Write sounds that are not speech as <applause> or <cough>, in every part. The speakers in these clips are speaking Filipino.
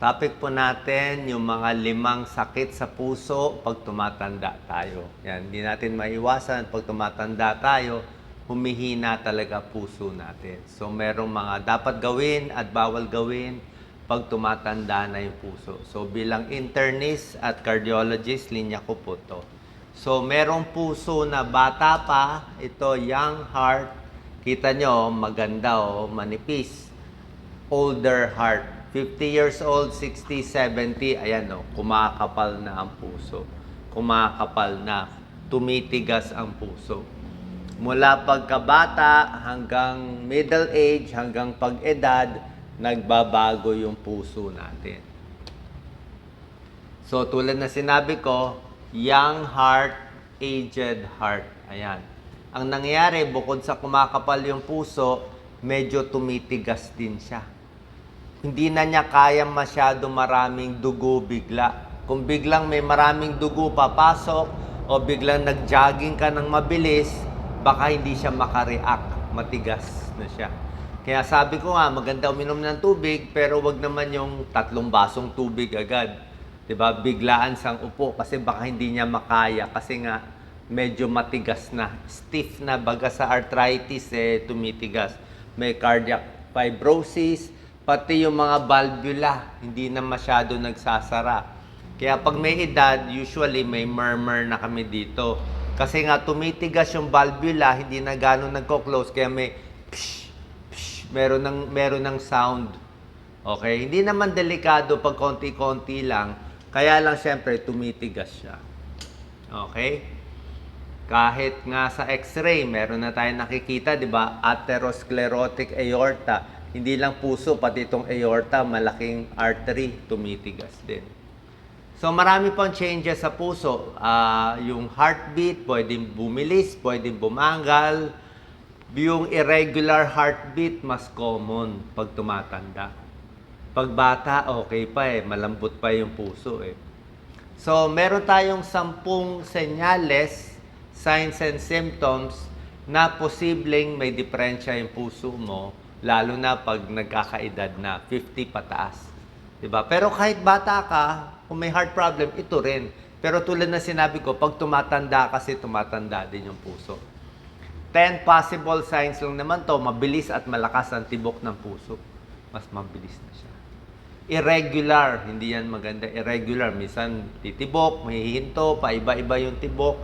topic po natin yung mga limang sakit sa puso pag tumatanda tayo. Yan, hindi natin maiwasan pag tumatanda tayo, humihina talaga puso natin. So merong mga dapat gawin at bawal gawin pag tumatanda na yung puso. So bilang internist at cardiologist, linya ko po to. So merong puso na bata pa, ito young heart, kita nyo maganda o manipis older heart. 50 years old, 60, 70, ayan o, kumakapal na ang puso. Kumakapal na, tumitigas ang puso. Mula pagkabata hanggang middle age, hanggang pag-edad, nagbabago yung puso natin. So tulad na sinabi ko, young heart, aged heart. Ayan. Ang nangyayari, bukod sa kumakapal yung puso, medyo tumitigas din siya. Hindi na niya kaya masyado maraming dugo bigla. Kung biglang may maraming dugo papasok o biglang nag-jogging ka ng mabilis, baka hindi siya makareact. Matigas na siya. Kaya sabi ko nga, maganda uminom ng tubig, pero wag naman yung tatlong basong tubig agad. ba? Biglaan sang upo kasi baka hindi niya makaya kasi nga medyo matigas na, stiff na baga sa arthritis eh tumitigas. May cardiac fibrosis, pati yung mga valvula hindi na masyado nagsasara. Kaya pag may edad, usually may murmur na kami dito. Kasi nga tumitigas yung valvula, hindi na gano'n nagko-close kaya may psh, psh, meron ng meron ng sound. Okay? Hindi naman delikado pag konti-konti lang. Kaya lang siyempre tumitigas siya. Okay? Kahit nga sa x-ray, meron na tayong nakikita, di ba? Atherosclerotic aorta. Hindi lang puso, pati itong aorta, malaking artery, tumitigas din. So marami pang changes sa puso. Ah, yung heartbeat, pwedeng bumilis, pwedeng bumangal. Yung irregular heartbeat, mas common pag tumatanda. Pag bata, okay pa eh. Malambot pa yung puso eh. So, meron tayong sampung senyales, signs and symptoms na posibleng may diferensya yung puso mo, lalo na pag nagkakaedad na 50 pataas. 'Di ba? Pero kahit bata ka, kung may heart problem, ito rin. Pero tulad na sinabi ko, pag tumatanda kasi tumatanda din yung puso. 10 possible signs lang naman to, mabilis at malakas ang tibok ng puso. Mas mabilis na siya. Irregular, hindi yan maganda. Irregular, minsan titibok, may hinto, paiba-iba yung tibok.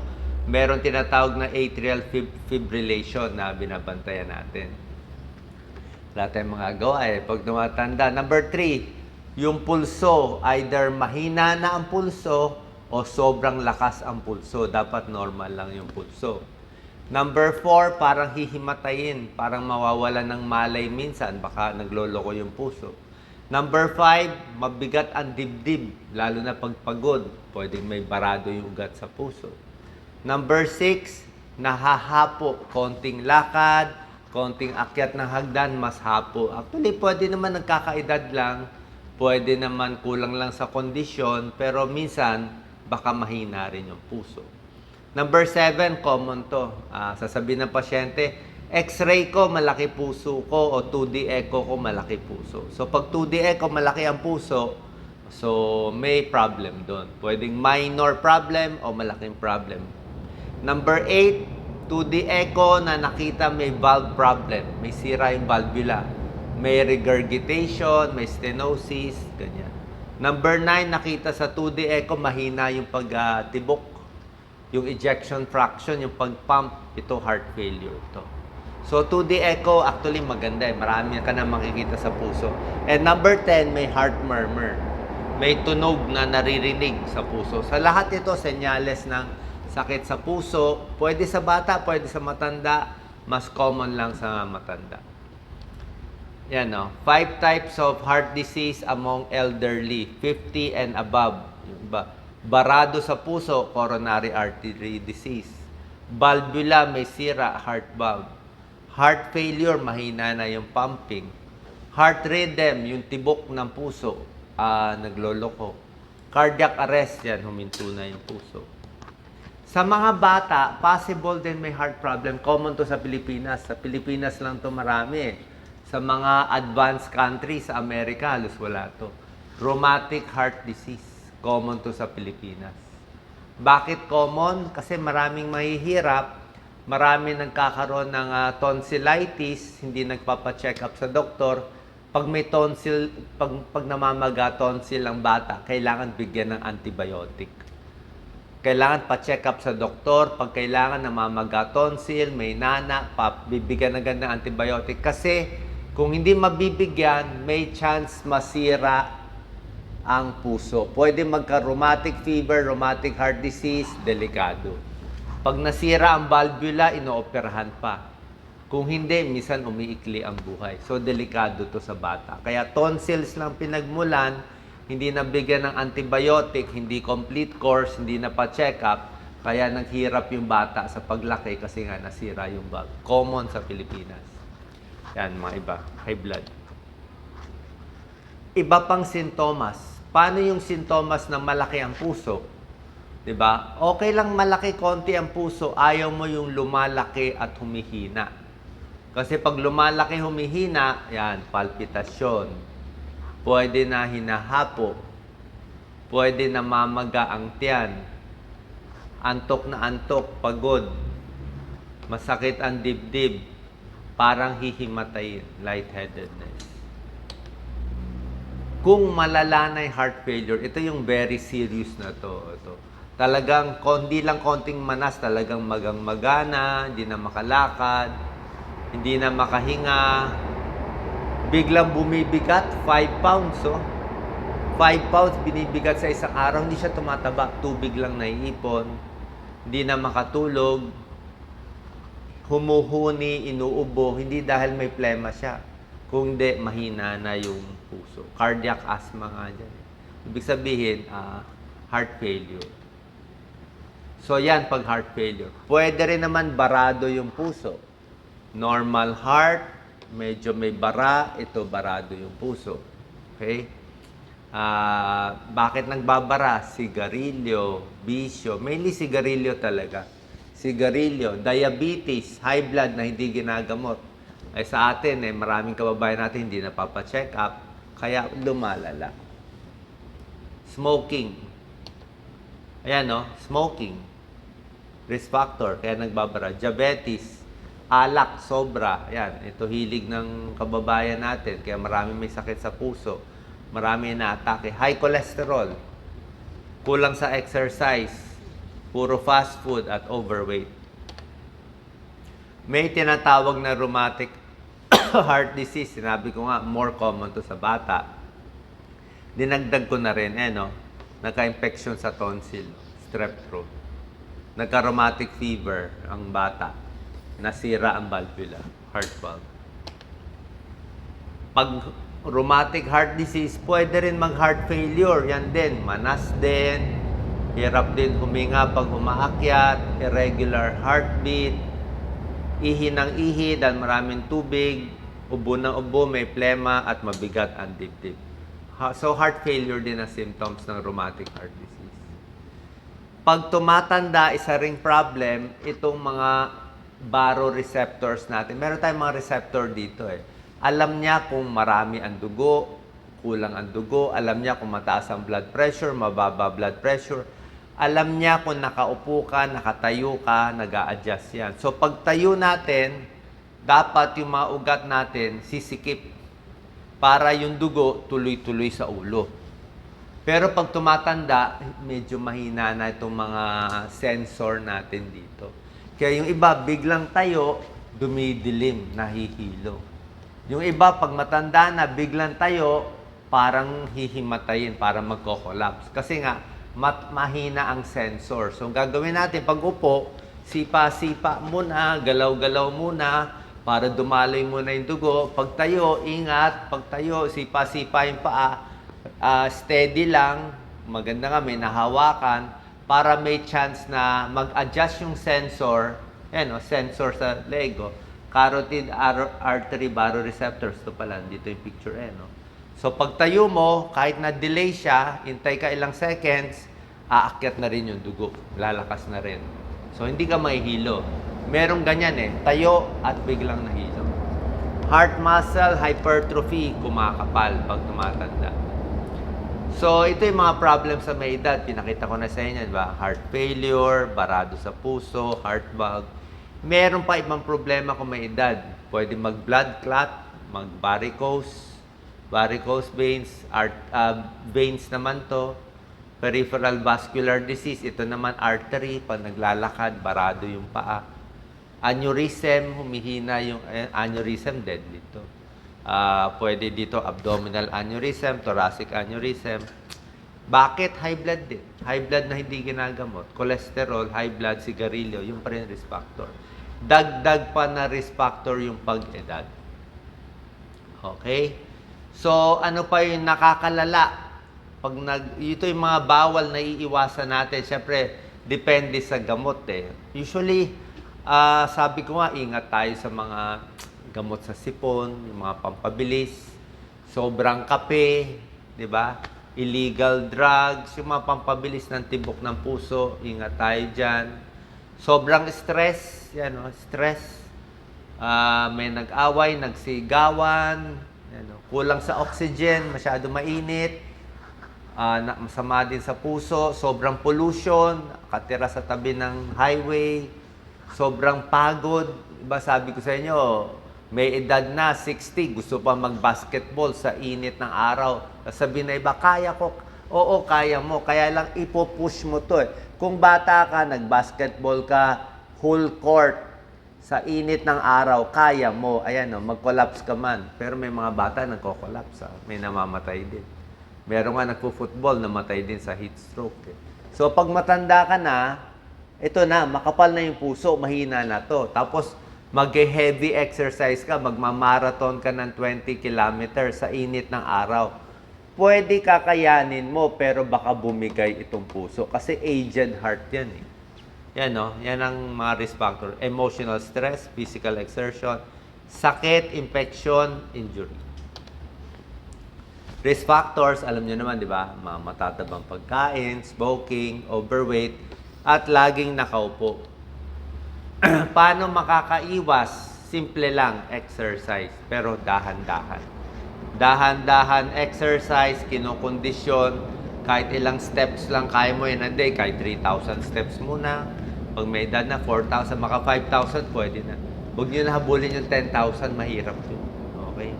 Meron tinatawag na atrial fib- fibrillation na binabantayan natin. Wala tayong mga gawa eh. Pag tumatanda. Number three, yung pulso. Either mahina na ang pulso o sobrang lakas ang pulso. Dapat normal lang yung pulso. Number four, parang hihimatayin. Parang mawawala ng malay minsan. Baka nagloloko yung puso. Number five, mabigat ang dibdib. Lalo na pagpagod. Pwedeng may barado yung ugat sa puso. Number six, nahahapo. Konting lakad, konting akyat ng hagdan, mas hapo. Actually, pwede naman nagkakaedad lang. Pwede naman kulang lang sa kondisyon. Pero minsan, baka mahina rin yung puso. Number seven, common to. Ah, sasabihin ng pasyente, X-ray ko, malaki puso ko, o 2D echo ko, malaki puso. So, pag 2D echo, malaki ang puso, so may problem doon. Pwedeng minor problem o malaking problem. Number 8, 2D echo na nakita may valve problem. May sira yung valvula. May regurgitation, may stenosis, ganyan. Number 9, nakita sa 2D echo, mahina yung pagtibok. yung ejection fraction, yung pag-pump, ito heart failure to. So 2D echo, actually maganda eh. Marami ka na makikita sa puso. And number 10, may heart murmur. May tunog na naririnig sa puso. Sa lahat ito, senyales ng sakit sa puso. Pwede sa bata, pwede sa matanda. Mas common lang sa matanda. Yan no. Five types of heart disease among elderly, 50 and above. Barado sa puso, coronary artery disease. Valvula, may sira, heart valve. Heart failure, mahina na yung pumping. Heart rhythm, yung tibok ng puso, ah, nagloloko. Cardiac arrest, yan, huminto na yung puso. Sa mga bata, possible din may heart problem. Common to sa Pilipinas. Sa Pilipinas lang to marami. eh. Sa mga advanced countries, sa Amerika, halos wala to. rheumatic heart disease. Common to sa Pilipinas. Bakit common? Kasi maraming mahihirap, marami nagkakaroon ng ah, tonsillitis, hindi nagpapa-check up sa doktor. Pag may tonsil, pag, pag namamaga tonsil ang bata, kailangan bigyan ng antibiotic. Kailangan pa-check up sa doktor. Pag kailangan namamaga tonsil, may nana, bibigyan agad ng antibiotic. Kasi kung hindi mabibigyan, may chance masira ang puso. Pwede magka-rheumatic fever, rheumatic heart disease, delikado. Pag nasira ang valvula, inooperahan pa. Kung hindi, minsan umiikli ang buhay. So, delikado to sa bata. Kaya tonsils lang pinagmulan, hindi nabigyan ng antibiotic, hindi complete course, hindi na pa-check up, kaya naghirap yung bata sa paglaki kasi nga nasira yung valve. Common sa Pilipinas. Yan, mga iba. High blood. Iba pang sintomas. Paano yung sintomas ng malaki ang puso? 'Di ba? Okay lang malaki konti ang puso, ayaw mo yung lumalaki at humihina. Kasi pag lumalaki humihina, yan, palpitasyon. Pwede na hinahapo. Pwede na mamaga ang tiyan. Antok na antok, pagod. Masakit ang dibdib. Parang hihimatayin, lightheadedness. Kung malala na yung heart failure, ito yung very serious na to. Ito. Talagang, hindi lang konting manas, talagang magang magana, hindi na makalakad, hindi na makahinga, biglang bumibigat, 5 pounds, oh. 5 pounds binibigat sa isang araw, hindi siya tumataba, tubig lang naiipon, hindi na makatulog, humuhuni, inuubo, hindi dahil may plema siya, kundi mahina na yung puso. Cardiac asthma nga dyan. Ibig sabihin, ah, heart failure. So yan, pag heart failure. Pwede rin naman barado yung puso. Normal heart, medyo may bara, ito barado yung puso. Okay? Ah, bakit nagbabara? Sigarilyo, bisyo. Mainly sigarilyo talaga. Sigarilyo, diabetes, high blood na hindi ginagamot. Ay sa atin, eh, maraming kababayan natin hindi napapa-check up, kaya lumalala. Smoking. Ayan, no? Smoking. Risk factor, kaya nagbabara. Diabetes. Alak, sobra. Ayan, ito hilig ng kababayan natin, kaya marami may sakit sa puso. Marami na atake. High cholesterol. Kulang sa exercise. Puro fast food at overweight. May tinatawag na rheumatic <coughs> heart disease. Sinabi ko nga, more common to sa bata. Dinagdag ko na rin, eh, no? Nagka-infection sa tonsil, strep throat. Nagka-rheumatic fever ang bata. Nasira ang valvula, heart valve. Pag rheumatic heart disease, pwede rin mag-heart failure. Yan din, manas din, hirap din huminga pag umaakyat, irregular heartbeat, ihi ng ihi dahil maraming tubig, ubo ng ubo, may plema at mabigat ang dibdib. So heart failure din ang symptoms ng rheumatic heart disease. Pag tumatanda, isa ring problem, itong mga baroreceptors natin. Meron tayong mga receptor dito eh. Alam niya kung marami ang dugo, kulang ang dugo, alam niya kung mataas ang blood pressure, mababa blood pressure. Alam niya kung nakaupo ka, nakatayo ka, nag adjust yan. So pag tayo natin, dapat yung mga ugat natin sisikip para yung dugo tuloy-tuloy sa ulo. Pero pag tumatanda, medyo mahina na itong mga sensor natin dito. Kaya yung iba, biglang tayo, dumidilim, nahihilo. Yung iba, pag matanda na, biglang tayo, parang hihimatayin, parang magko-collapse. Kasi nga, mat mahina ang sensor. So, ang gagawin natin, pag upo, sipa-sipa muna, galaw-galaw muna, para dumaloy muna yung dugo. Pag tayo, ingat. Pag tayo, sipa-sipa yung paa. Ah, steady lang. Maganda nga, may nahawakan para may chance na mag-adjust yung sensor, yan o, sensor sa lego, carotid ar- artery baroreceptors, ito pala, dito yung picture eh, no? So, pag tayo mo, kahit na-delay siya, hintay ka ilang seconds, aakyat na rin yung dugo, lalakas na rin. So, hindi ka mahihilo. Merong ganyan eh, tayo at biglang nahilo. Heart muscle hypertrophy, kumakapal pag tumatanda. So, ito yung mga problem sa may edad. Pinakita ko na sa inyo, di ba? Heart failure, barado sa puso, heart valve. Meron pa ibang problema kung may edad. Pwede mag-blood clot, mag-varicose, varicose veins, art, uh, veins naman to. Peripheral vascular disease, ito naman artery, pag naglalakad, barado yung paa. Aneurysm, humihina yung eh, aneurysm, deadly to. Ah, pwede dito abdominal aneurysm, thoracic aneurysm. Bakit high blood din? High blood na hindi ginagamot. Cholesterol, high blood, sigarilyo, yung pa rin risk factor. Dagdag pa na risk factor yung pag-edad. Okay? So, ano pa yung nakakalala? Pag nag, ito yung mga bawal na iiwasan natin. Siyempre, depende sa gamot eh. Usually, ah, sabi ko nga, ingat tayo sa mga gamot sa sipon, yung mga pampabilis, sobrang kape, di ba? Illegal drugs, yung mga pampabilis ng tibok ng puso, ingat tayo dyan. Sobrang stress, yan o, stress. Ah, may nag-away, nagsigawan, yan, o, kulang sa oxygen, masyado mainit, ah, na, masama din sa puso, sobrang pollution, katira sa tabi ng highway, sobrang pagod. Diba sabi ko sa inyo, may edad na, 60, gusto pa mag-basketball sa init ng araw. Sabi na iba, kaya ko. Oo, kaya mo. Kaya lang ipopush mo to eh. Kung bata ka, nag-basketball ka, whole court, sa init ng araw, kaya mo. Ayan, oh, mag-collapse ka man. Pero may mga bata nagko-collapse. ah. May namamatay din. Meron nga nagpo-football, namatay din sa heat stroke. eh. So, pag matanda ka na, ito na, makapal na yung puso, mahina na to. Tapos, mag-heavy exercise ka, magmamarathon ka ng 20 kilometers sa init ng araw. Pwede kakayanin mo, pero baka bumigay itong puso. Kasi aged heart yan eh. Yan no, yan ang mga risk factor. Emotional stress, physical exertion, sakit, infection, injury. Risk factors, alam nyo naman, di ba? Mga matatabang pagkain, smoking, overweight, at laging nakaupo. <clears throat> Paano makakaiwas? Simple lang, exercise. Pero dahan-dahan. Dahan-dahan exercise, kinokondisyon, kahit ilang steps lang kaya mo in a day, kahit 3,000 steps muna. Pag may edad na 4,000, maka 5,000, pwede na. Huwag nyo na habulin yung 10,000, mahirap yun. Okay?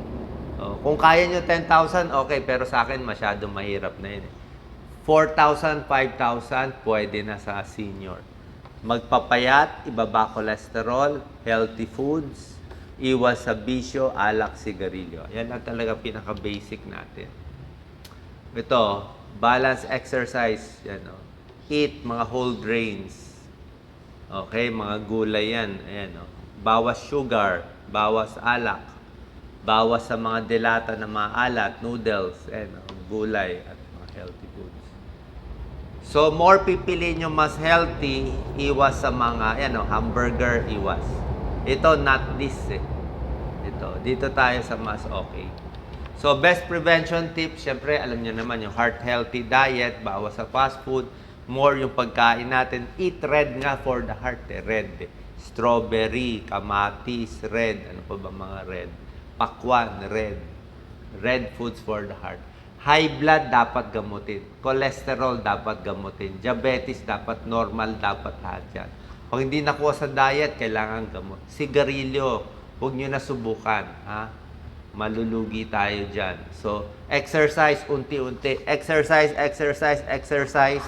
Oh, kung kaya nyo 10,000, okay, pero sa akin masyadong mahirap na yun. eh. 4,000, 5,000, pwede na sa senior. Magpapayat, ibaba cholesterol, healthy foods, iwas sa bisyo, alak, sigarilyo. Yan lang talaga pinaka-basic natin. Ito, balance exercise. Yan, oh. Eat mga whole grains. Okay, mga gulay yan. Ayan, oh. Bawas sugar, bawas alak, bawas sa mga delata na mga alat, noodles, ayan, oh, gulay at mga healthy foods. So, more pipiliin nyo mas healthy, iwas sa mga, ayan, oh, hamburger, iwas. Ito, not this eh. Ito, dito tayo sa mas okay. So, best prevention tips, syempre, alam nyo naman, yung heart healthy diet, bawas sa fast food, more yung pagkain natin. Eat red nga for the heart, eh. red. Eh. Strawberry, kamatis, red. Ano pa ba mga red? Pakwan, red. Red foods for the heart. High blood dapat gamutin. Cholesterol dapat gamutin. Diabetes dapat normal, dapat lahat yan. Pag hindi nakuha sa diet, kailangan gamot. Sigarilyo, huwag nyo na subukan. Ha? Malulugi tayo dyan. So, exercise unti-unti. Exercise, exercise, exercise.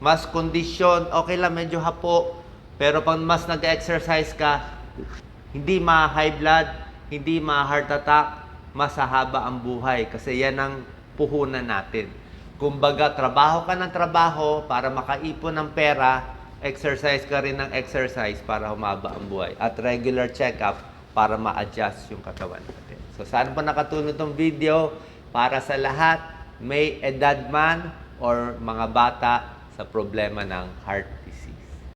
Mas kondisyon, okay lang, medyo hapo. Pero pag mas nag-exercise ka, hindi ma-high blood, hindi ma-heart attack, mas hahaba ang buhay. Kasi yan ang puhunan natin. Kumbaga, trabaho ka ng trabaho para makaipon ng pera, exercise ka rin ng exercise para humaba ang buhay. At regular check-up para ma-adjust yung katawan natin. So, saan po nakatulong itong video? Para sa lahat, may edad man or mga bata sa problema ng heart